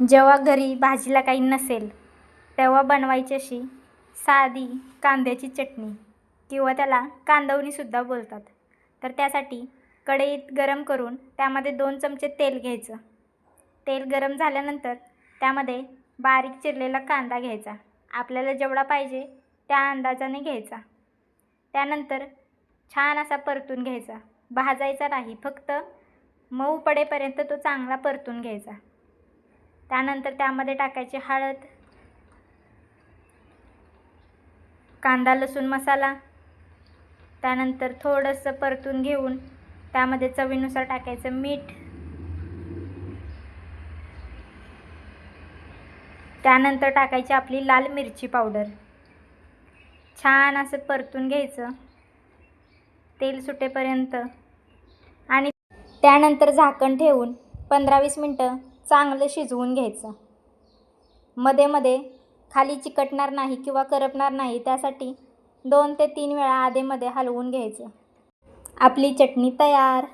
जेव्हा घरी भाजीला काही नसेल तेव्हा बनवायची अशी साधी कांद्याची चटणी किंवा त्याला कांदवणीसुद्धा बोलतात. तर त्यासाठी कढईत गरम करून त्यामध्ये दोन चमचे तेल घ्यायचं. तेल गरम झाल्यानंतर त्यामध्ये बारीक चिरलेला कांदा घ्यायचा. आपल्याला जेवढा पाहिजे त्या अंदाजाने घ्यायचा. त्यानंतर छान असा परतून घ्यायचा. भाजायचा नाही फक्त मऊ पडेपर्यंत तो चांगला परतून घ्यायचा. त्यानंतर त्यामध्ये टाकायची हळद कांदा लसूण मसाला त्यानंतर थोडंसं परतून घेऊन त्यामध्ये चवीनुसार टाकायचं मीठ. त्यानंतर टाकायची आपली लाल मिरची पावडर. छान असं परतून घ्यायचं. तेल सुटेपर्यंत. आणि त्यानंतर झाकण ठेवून पंधरा वीस मिनटं चांगलं शिजवून घ्यायचं. मध्ये मध्ये खाली चिकटणार नाही किंवा करपणार नाही त्यासाठी दोन ते तीन वेळा आधेमध्ये हलवून घ्यायचं. आपली चटणी तयार.